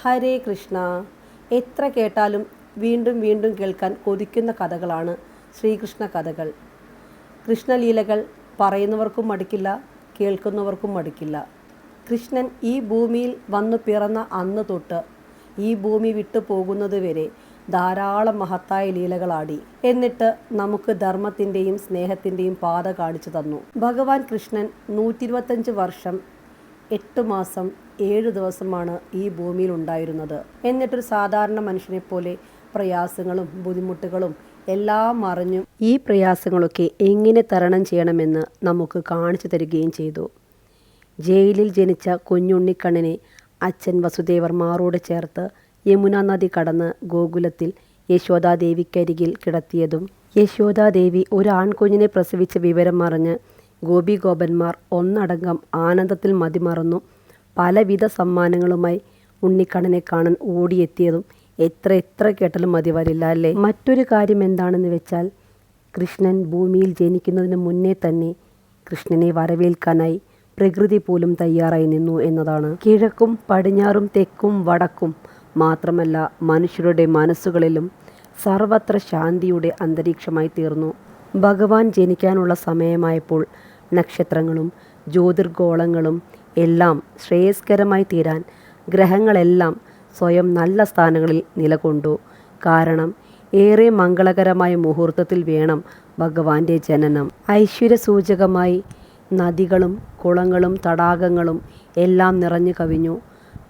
ഹരേ കൃഷ്ണ. എത്ര കേട്ടാലും വീണ്ടും വീണ്ടും കേൾക്കാൻ കൊതിക്കുന്ന കഥകളാണ് ശ്രീകൃഷ്ണ കഥകൾ. കൃഷ്ണലീലകൾ പറയുന്നവർക്കും മടുക്കില്ല കേൾക്കുന്നവർക്കും മടുക്കില്ല. കൃഷ്ണൻ ഈ ഭൂമിയിൽ വന്നു പിറന്ന അന്ന് തൊട്ട് ഈ ഭൂമി വിട്ടു പോകുന്നത് വരെ ധാരാളം മഹത്തായ ലീലകളാടി. എന്നിട്ട് നമുക്ക് ധർമ്മത്തിന്റെയും സ്നേഹത്തിന്റെയും പാത കാണിച്ചു തന്നു. ഭഗവാൻ കൃഷ്ണൻ നൂറ്റിരുപത്തഞ്ച് വർഷം എട്ട് മാസം ഏഴ് ദിവസമാണ് ഈ ഭൂമിയിൽ ഉണ്ടായിരുന്നത്. എന്നിട്ടൊരു സാധാരണ മനുഷ്യനെ പോലെ പ്രയാസങ്ങളും ബുദ്ധിമുട്ടുകളും എല്ലാം അറിഞ്ഞും ഈ പ്രയാസങ്ങളൊക്കെ എങ്ങനെ തരണം ചെയ്യണമെന്ന് നമുക്ക് കാണിച്ചു തരികയും ചെയ്തു. ജയിലിൽ ജനിച്ച കുഞ്ഞുണ്ണിക്കണ്ണനെ അച്ഛൻ വസുദേവർ മാറോട് ചേർത്ത് യമുന നദി കടന്ന് ഗോകുലത്തിൽ യശോദാദേവിക്കരികിൽ കിടത്തിയതും യശോദാദേവി ഒരു ആൺകുഞ്ഞിനെ പ്രസവിച്ച വിവരം അറിഞ്ഞ് ഗോപിഗോപന്മാർ ഒന്നടങ്കം ആനന്ദത്തിൽ മതിമറന്നു. പലവിധ സമ്മാനങ്ങളുമായി ഉണ്ണിക്കണ്ണനെ കാണാൻ ഓടിയെത്തിയതും എത്ര എത്ര കേട്ടാലും മതി വരില്ല അല്ലേ? മറ്റൊരു കാര്യം എന്താണെന്ന് വെച്ചാൽ കൃഷ്ണൻ ഭൂമിയിൽ ജനിക്കുന്നതിന് മുന്നേ തന്നെ കൃഷ്ണനെ വരവേൽക്കാനായി പ്രകൃതി പോലും തയ്യാറായി നിന്നു എന്നതാണ്. കിഴക്കും പടിഞ്ഞാറും തെക്കും വടക്കും മാത്രമല്ല മനുഷ്യരുടെ മനസ്സുകളിലും സർവത്ര ശാന്തിയുടെ അന്തരീക്ഷമായി തീർന്നു. ഭഗവാൻ ജനിക്കാനുള്ള സമയമായപ്പോൾ നക്ഷത്രങ്ങളും ജ്യോതിർഗോളങ്ങളും എല്ലാം ശ്രേയസ്കരമായി തീരാൻ ഗ്രഹങ്ങളെല്ലാം സ്വയം നല്ല സ്ഥാനങ്ങളിൽ നിലകൊണ്ടു. കാരണം ഏറെ മംഗളകരമായ മുഹൂർത്തത്തിൽ വേണം ഭഗവാന്റെ ജനനം. ഐശ്വര്യസൂചകമായി നദികളും കുളങ്ങളും തടാകങ്ങളും എല്ലാം നിറഞ്ഞു കവിഞ്ഞു.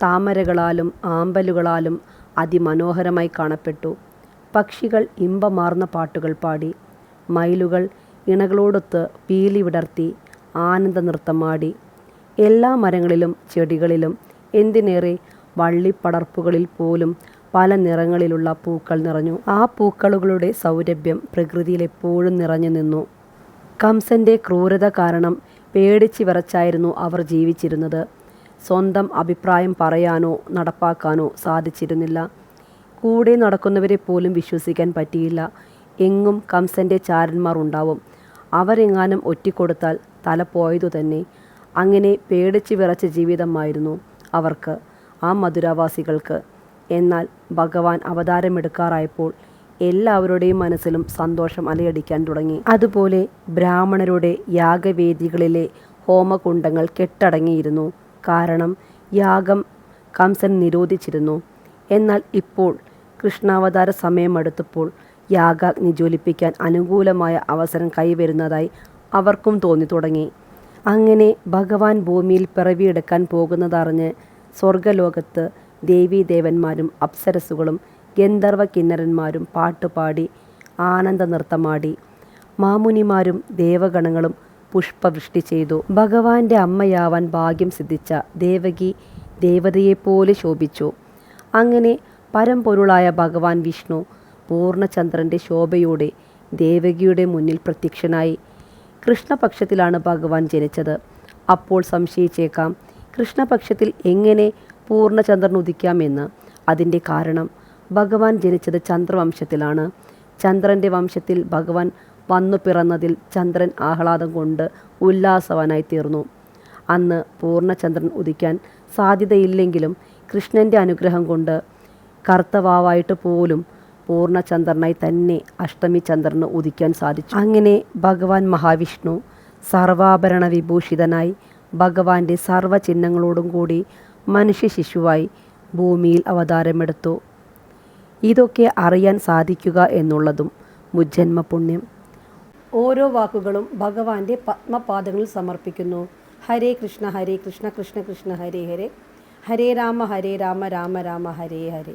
താമരകളാലും ആമ്പലുകളാലും അതിമനോഹരമായി കാണപ്പെട്ടു. പക്ഷികൾ ഇമ്പമാർന്ന പാട്ടുകൾ പാടി മയിലുകൾ ഇണകളോടൊത്ത് പീലി വിടർത്തി ആനന്ദ നൃത്തമാടി എല്ലാ മരങ്ങളിലും ചെടികളിലും എന്തിനേറെ വള്ളിപ്പടർപ്പുകളിൽ പോലും പല നിറങ്ങളിലുള്ള പൂക്കൾ നിറഞ്ഞു. ആ പൂക്കളുകളുടെ സൗരഭ്യം പ്രകൃതിയിൽ എപ്പോഴും നിറഞ്ഞു നിന്നു. കംസന്റെ ക്രൂരത കാരണം പേടിച്ച് വിറച്ചായിരുന്നു അവർ ജീവിച്ചിരുന്നത്. സ്വന്തം അഭിപ്രായം പറയാനോ നടപ്പാക്കാനോ സാധിച്ചിരുന്നില്ല. കൂടെ നടക്കുന്നവരെ പോലും വിശ്വസിക്കാൻ പറ്റിയില്ല. എങ്ങും കംസന്റെ ചാരന്മാർ ഉണ്ടാവും. അവരെങ്ങാനും ഒറ്റിക്കൊടുത്താൽ തല പോയതു തന്നെ. അങ്ങനെ പേടിച്ച് വിറച്ച ജീവിതമായിരുന്നു അവർക്ക് ആ മധുരാവാസികൾക്ക്. എന്നാൽ ഭഗവാൻ അവതാരമെടുക്കാറായപ്പോൾ എല്ലാവരുടെയും മനസ്സിലും സന്തോഷം അലയടിക്കാൻ തുടങ്ങി. അതുപോലെ ബ്രാഹ്മണരുടെ യാഗവേദികളിലെ ഹോമകുണ്ടങ്ങൾ കെട്ടടങ്ങിയിരുന്നു. കാരണം യാഗം കംസൻ നിരോധിച്ചിരുന്നു. എന്നാൽ ഇപ്പോൾ കൃഷ്ണാവതാര സമയമടുത്തപ്പോൾ യാഗാഗ്നി ജ്വലിപ്പിക്കാൻ അനുകൂലമായ അവസരം കൈവരുന്നതായി അവർക്കും തോന്നി തുടങ്ങി. അങ്ങനെ ഭഗവാൻ ഭൂമിയിൽ പിറവിയെടുക്കാൻ പോകുന്നതറിഞ്ഞ് സ്വർഗലോകത്ത് ദേവീദേവന്മാരും അപ്സരസുകളും ഗന്ധർവ കിന്നരന്മാരും പാട്ടുപാടി ആനന്ദ നൃത്തമാടി മാമുനിമാരും ദേവഗണങ്ങളും പുഷ്പവൃഷ്ടി ചെയ്തു. ഭഗവാന്റെ അമ്മയാവാൻ ഭാഗ്യം സിദ്ധിച്ച ദേവകി ദേവതയെപ്പോലെ ശോഭിച്ചു. അങ്ങനെ പരമ്പൊരുളായ ഭഗവാൻ വിഷ്ണു പൂർണചന്ദ്രന്റെ ശോഭയോടെ ദേവകിയുടെ മുന്നിൽ പ്രത്യക്ഷനായി. കൃഷ്ണപക്ഷത്തിലാണ് ഭഗവാൻ ജനിച്ചത്. അപ്പോൾ സംശയിച്ചേക്കാം കൃഷ്ണപക്ഷത്തിൽ എങ്ങനെ പൂർണചന്ദ്രൻ ഉദിക്കാമെന്ന് അതിന്റെ കാരണം ഭഗവാൻ ജനിച്ചത് ചന്ദ്രവംശത്തിലാണ്. ചന്ദ്രന്റെ വംശത്തിൽ ഭഗവാൻ വന്നു പിറന്നതിൽ ചന്ദ്രൻ ആഹ്ലാദം കൊണ്ട് ഉല്ലാസവാനായി തീർന്നു. അന്ന് പൂർണചന്ദ്രൻ ഉദിക്കാൻ സാധ്യതയില്ലെങ്കിലും കൃഷ്ണന്റെ അനുഗ്രഹം കൊണ്ട് കർത്തവാവായിട്ട് പോലും പൂർണചന്ദ്രനായി തന്നെ അഷ്ടമി ചന്ദ്രന് ഉദിക്കാൻ സാധിച്ചു. അങ്ങനെ ഭഗവാൻ മഹാവിഷ്ണു സർവാഭരണ വിഭൂഷിതനായി ഭഗവാന്റെ സർവചിഹ്നങ്ങളോടും കൂടി മനുഷ്യ ശിശുവായി ഭൂമിയിൽ അവതാരമെടുത്തു. ഇതൊക്കെ അറിയാൻ സാധിക്കുക എന്നുള്ളതും മുജ്ജന്മ പുണ്യം ഓരോ വാക്കുകളും ഭഗവാന്റെ പത്മപാദങ്ങളിൽ സമർപ്പിക്കുന്നു. ഹരേ കൃഷ്ണ ഹരേ കൃഷ്ണ കൃഷ്ണ കൃഷ്ണ ഹരേ ഹരേ. ഹരേ രാമ ഹരേ രാമ രാമ രാമ ഹരേ ഹരേ.